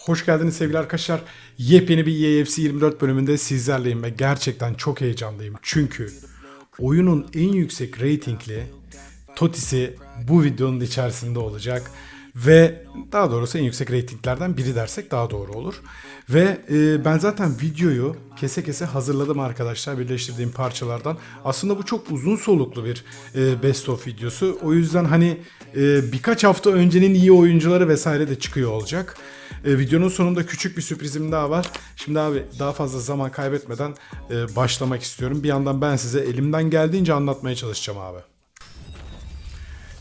Hoş geldiniz sevgili arkadaşlar. Yepyeni bir EAFC 24 bölümünde sizlerleyim ve gerçekten çok heyecanlıyım. Çünkü oyunun en yüksek reytingli Totis'i bu videonun içerisinde olacak. Ve daha doğrusu en yüksek reytinglerden biri dersek daha doğru olur. Ve e, ben zaten videoyu kese kese hazırladım arkadaşlar birleştirdiğim parçalardan. Aslında bu çok uzun soluklu bir e, best of videosu. O yüzden hani e, birkaç hafta öncenin iyi oyuncuları vesaire de çıkıyor olacak. E, videonun sonunda küçük bir sürprizim daha var. Şimdi abi daha fazla zaman kaybetmeden e, başlamak istiyorum. Bir yandan ben size elimden geldiğince anlatmaya çalışacağım abi.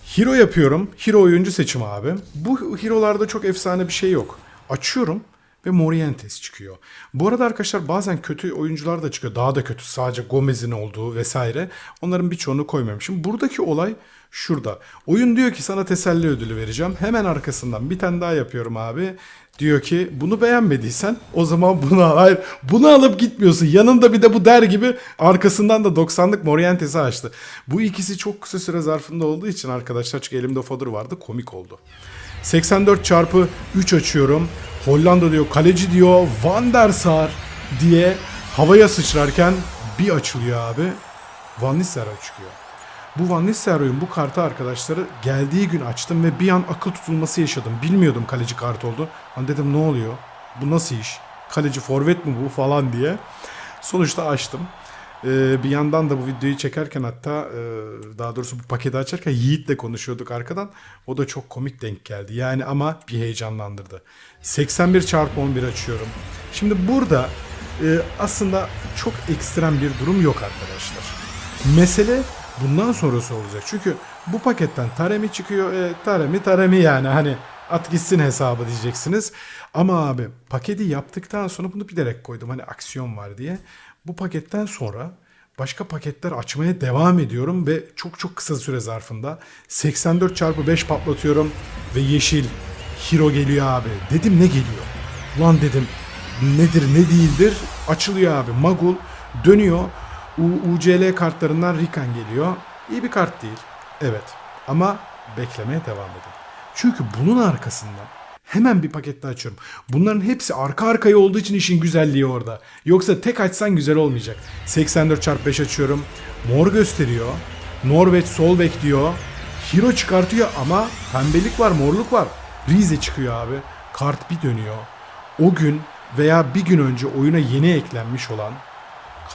Hero yapıyorum. Hero oyuncu seçimi abi. Bu hero'larda çok efsane bir şey yok. Açıyorum ve Morientes çıkıyor. Bu arada arkadaşlar bazen kötü oyuncular da çıkıyor. Daha da kötü. Sadece Gomez'in olduğu vesaire. Onların birçoğunu koymamışım. Buradaki olay şurada. Oyun diyor ki sana teselli ödülü vereceğim. Hemen arkasından bir tane daha yapıyorum abi. Diyor ki bunu beğenmediysen o zaman bunu al. Hayır bunu alıp gitmiyorsun. Yanında bir de bu der gibi arkasından da 90'lık Morientes'i açtı. Bu ikisi çok kısa süre zarfında olduğu için arkadaşlar çünkü elimde Fodor vardı komik oldu. 84 çarpı 3 açıyorum. Hollanda diyor kaleci diyor Van der Sar diye havaya sıçrarken bir açılıyor abi. Van Nistelrooy çıkıyor. Bu Van Nistelrooy'un bu kartı arkadaşları geldiği gün açtım ve bir an akıl tutulması yaşadım. Bilmiyordum kaleci kartı oldu. Hani dedim ne oluyor? Bu nasıl iş? Kaleci forvet mi bu falan diye. Sonuçta açtım. Ee, bir yandan da bu videoyu çekerken hatta e, daha doğrusu bu paketi açarken Yiğit'le konuşuyorduk arkadan. O da çok komik denk geldi. Yani ama bir heyecanlandırdı. 81 çarpı 11 açıyorum. Şimdi burada e, aslında çok ekstrem bir durum yok arkadaşlar. Mesele bundan sonrası olacak. Çünkü bu paketten Taremi çıkıyor. E, Taremi Taremi yani hani at gitsin hesabı diyeceksiniz. Ama abi paketi yaptıktan sonra bunu bilerek koydum. Hani aksiyon var diye. Bu paketten sonra başka paketler açmaya devam ediyorum ve çok çok kısa süre zarfında 84 çarpı 5 patlatıyorum ve yeşil hero geliyor abi. Dedim ne geliyor? Ulan dedim nedir ne değildir? Açılıyor abi. Magul dönüyor. U- UCL kartlarından Rikan geliyor. İyi bir kart değil. Evet. Ama beklemeye devam edin. Çünkü bunun arkasından hemen bir paket daha açıyorum. Bunların hepsi arka arkaya olduğu için işin güzelliği orada. Yoksa tek açsan güzel olmayacak. 84 çarpı 5 açıyorum. Mor gösteriyor. Norveç sol bek diyor. Hero çıkartıyor ama pembelik var, morluk var. Rize çıkıyor abi. Kart bir dönüyor. O gün veya bir gün önce oyuna yeni eklenmiş olan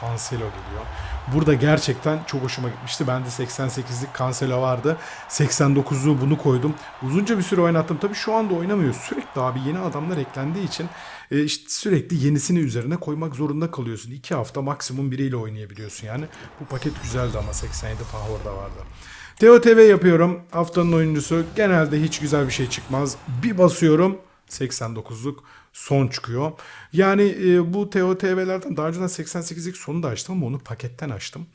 Cancelo geliyor. Burada gerçekten çok hoşuma gitmişti. Bende 88'lik Cancelo vardı. 89'lu bunu koydum. Uzunca bir süre oynattım. Tabii şu anda oynamıyor. Sürekli abi yeni adamlar eklendiği için e, işte sürekli yenisini üzerine koymak zorunda kalıyorsun. 2 hafta maksimum biriyle oynayabiliyorsun yani. Bu paket güzeldi ama 87 power da vardı. Teo TV yapıyorum. Haftanın oyuncusu. Genelde hiç güzel bir şey çıkmaz. Bir basıyorum. 89'luk son çıkıyor. Yani e, bu TOTV'lerden daha önceden 88'lik sonu da açtım ama onu paketten açtım.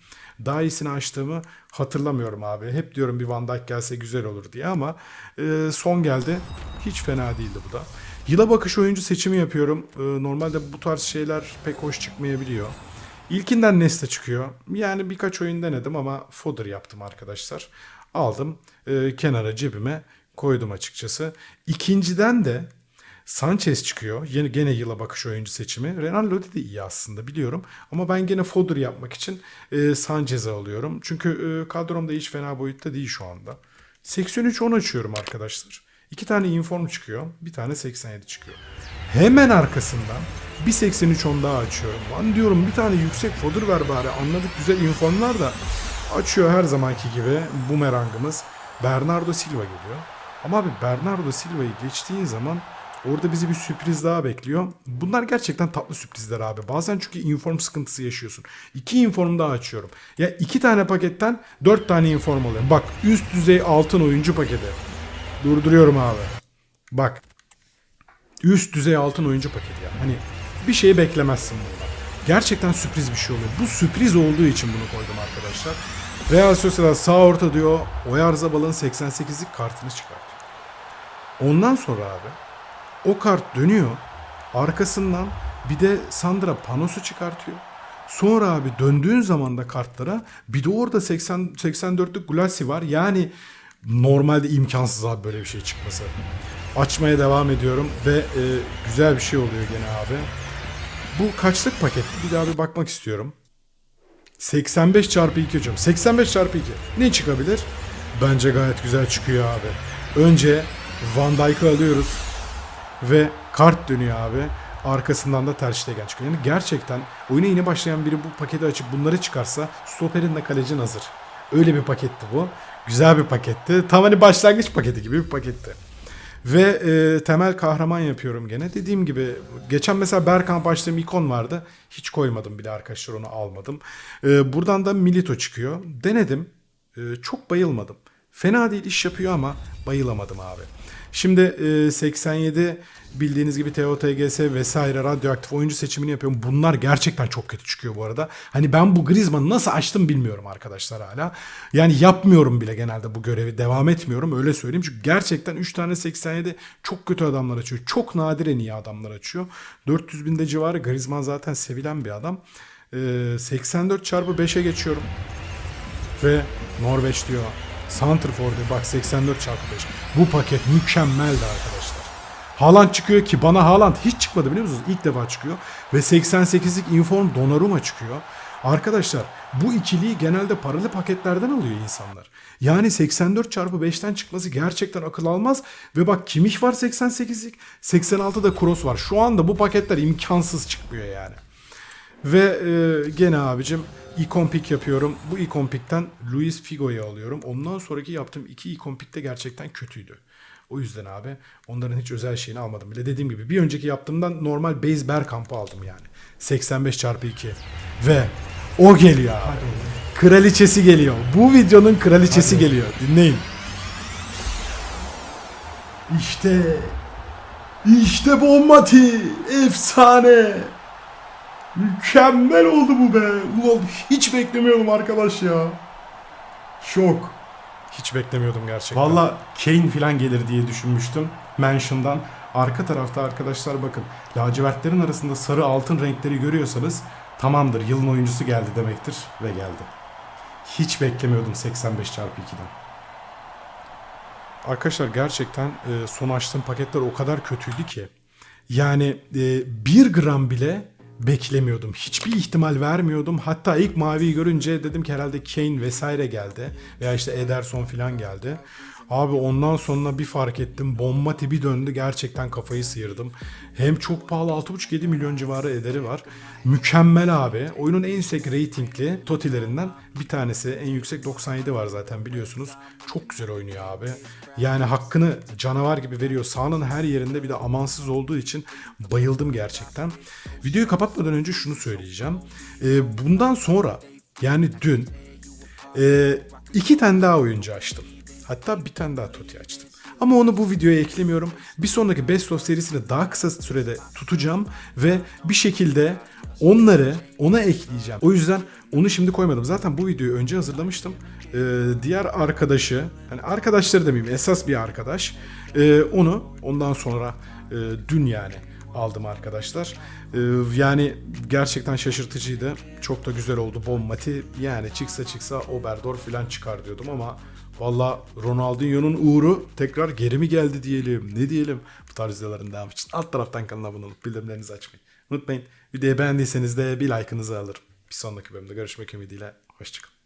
Daha iyisini açtığımı hatırlamıyorum abi. Hep diyorum bir Van Dijk gelse güzel olur diye ama e, son geldi. Hiç fena değildi bu da. Yıla bakış oyuncu seçimi yapıyorum. E, normalde bu tarz şeyler pek hoş çıkmayabiliyor. İlkinden Nesta çıkıyor. Yani birkaç oyun denedim ama fodder yaptım arkadaşlar. Aldım e, kenara cebime koydum açıkçası. İkinciden de Sanchez çıkıyor. Yine gene yıla bakış oyuncu seçimi. Renan Lodi de iyi aslında biliyorum. Ama ben gene fodder yapmak için e, Sanchez'i alıyorum. Çünkü e, kadromda hiç fena boyutta değil şu anda. 83-10 açıyorum arkadaşlar. İki tane inform çıkıyor. Bir tane 87 çıkıyor. Hemen arkasından bir 83-10 daha açıyorum. Lan diyorum bir tane yüksek fodder ver bari. Anladık güzel informlar da. Açıyor her zamanki gibi bumerangımız. Bernardo Silva geliyor. Ama abi Bernardo Silva'yı geçtiğin zaman Orada bizi bir sürpriz daha bekliyor. Bunlar gerçekten tatlı sürprizler abi. Bazen çünkü inform sıkıntısı yaşıyorsun. İki inform daha açıyorum. Ya iki tane paketten dört tane inform alıyorum. Bak üst düzey altın oyuncu paketi. Durduruyorum abi. Bak. Üst düzey altın oyuncu paketi ya. Hani bir şeyi beklemezsin bundan. Gerçekten sürpriz bir şey oluyor. Bu sürpriz olduğu için bunu koydum arkadaşlar. Real Sociedad sağ orta diyor. Oyarzabal'ın 88'lik kartını çıkartıyor. Ondan sonra abi o kart dönüyor. Arkasından bir de Sandra panosu çıkartıyor. Sonra abi döndüğün zaman da kartlara bir de orada 80 84'lük Gulassi var. Yani normalde imkansız abi böyle bir şey çıkması. Açmaya devam ediyorum ve e, güzel bir şey oluyor gene abi. Bu kaçlık paket? Bir daha bir bakmak istiyorum. 85 çarpı 2 hocam. 85 çarpı 2. Ne çıkabilir? Bence gayet güzel çıkıyor abi. Önce Van Dijk'ı alıyoruz. Ve kart dönüyor abi. Arkasından da Ter çıkıyor. Yani gerçekten oyuna yeni başlayan biri bu paketi açıp bunları çıkarsa stoperin de kalecin hazır. Öyle bir paketti bu. Güzel bir paketti. Tam hani başlangıç paketi gibi bir paketti. Ve e, temel kahraman yapıyorum gene. Dediğim gibi geçen mesela Bergkamp açtığım ikon vardı. Hiç koymadım bile arkadaşlar onu almadım. E, buradan da Milito çıkıyor. Denedim. E, çok bayılmadım. Fena değil iş yapıyor ama bayılamadım abi. Şimdi e, 87 bildiğiniz gibi TOTGS vesaire radyoaktif oyuncu seçimini yapıyorum. Bunlar gerçekten çok kötü çıkıyor bu arada. Hani ben bu Griezmann'ı nasıl açtım bilmiyorum arkadaşlar hala. Yani yapmıyorum bile genelde bu görevi. Devam etmiyorum öyle söyleyeyim. Çünkü gerçekten 3 tane 87 çok kötü adamlar açıyor. Çok nadiren iyi adamlar açıyor. 400 binde civarı Griezmann zaten sevilen bir adam. E, 84 çarpı 5'e geçiyorum. Ve Norveç diyor. Santrfor diyor. Bak 84 çarpı 5. Bu paket mükemmeldi arkadaşlar. Haaland çıkıyor ki bana Haaland hiç çıkmadı biliyor musunuz? İlk defa çıkıyor. Ve 88'lik Inform Donnarumma çıkıyor. Arkadaşlar bu ikiliyi genelde paralı paketlerden alıyor insanlar. Yani 84 çarpı 5'ten çıkması gerçekten akıl almaz. Ve bak Kimmich var 88'lik. 86'da Kroos var. Şu anda bu paketler imkansız çıkmıyor yani. Ve e, gene abicim ikon pick yapıyorum. Bu ikon pick'ten Luis Figo'yu alıyorum. Ondan sonraki yaptığım iki ikon pick de gerçekten kötüydü. O yüzden abi onların hiç özel şeyini almadım. Bile dediğim gibi bir önceki yaptığımdan normal base Bergkamp'ı aldım yani. 85 çarpı 2. Ve o geliyor abi. Kraliçesi geliyor. Bu videonun kraliçesi geliyor. Dinleyin. İşte işte Bombati efsane. Mükemmel oldu bu be. Ulan hiç beklemiyordum arkadaş ya. Şok. Hiç beklemiyordum gerçekten. Valla Kane falan gelir diye düşünmüştüm. Mansion'dan. Arka tarafta arkadaşlar bakın. Lacivertlerin arasında sarı altın renkleri görüyorsanız tamamdır yılın oyuncusu geldi demektir ve geldi. Hiç beklemiyordum 85 çarpı 2'den. Arkadaşlar gerçekten e, son açtığım paketler o kadar kötüydü ki. Yani e, bir gram bile beklemiyordum. Hiçbir ihtimal vermiyordum. Hatta ilk maviyi görünce dedim ki herhalde Kane vesaire geldi. Veya işte Ederson falan geldi. Abi ondan sonra bir fark ettim. Bomba tipi döndü. Gerçekten kafayı sıyırdım. Hem çok pahalı 6,5-7 milyon civarı ederi var. Mükemmel abi. Oyunun en yüksek ratingli totilerinden bir tanesi. En yüksek 97 var zaten biliyorsunuz. Çok güzel oynuyor abi. Yani hakkını canavar gibi veriyor. Sahanın her yerinde bir de amansız olduğu için bayıldım gerçekten. Videoyu kapatmadan önce şunu söyleyeceğim. Ee, bundan sonra yani dün e, iki tane daha oyuncu açtım. Hatta bir tane daha Toti açtım. Ama onu bu videoya eklemiyorum. Bir sonraki Best of serisini daha kısa sürede tutacağım ve bir şekilde onları ona ekleyeceğim. O yüzden onu şimdi koymadım. Zaten bu videoyu önce hazırlamıştım. Ee, diğer arkadaşı, hani arkadaşları demeyeyim esas bir arkadaş. Ee, onu ondan sonra e, dün yani aldım arkadaşlar. Ee, yani gerçekten şaşırtıcıydı. Çok da güzel oldu Bommati. Yani çıksa çıksa Oberdor falan çıkar diyordum ama Valla Ronaldinho'nun uğru tekrar geri mi geldi diyelim. Ne diyelim bu tarz videoların devamı için. Alt taraftan kanala abone olup bildirimlerinizi açmayı unutmayın. Videoyu beğendiyseniz de bir like'ınızı alırım. Bir sonraki bölümde görüşmek ümidiyle. Hoşçakalın.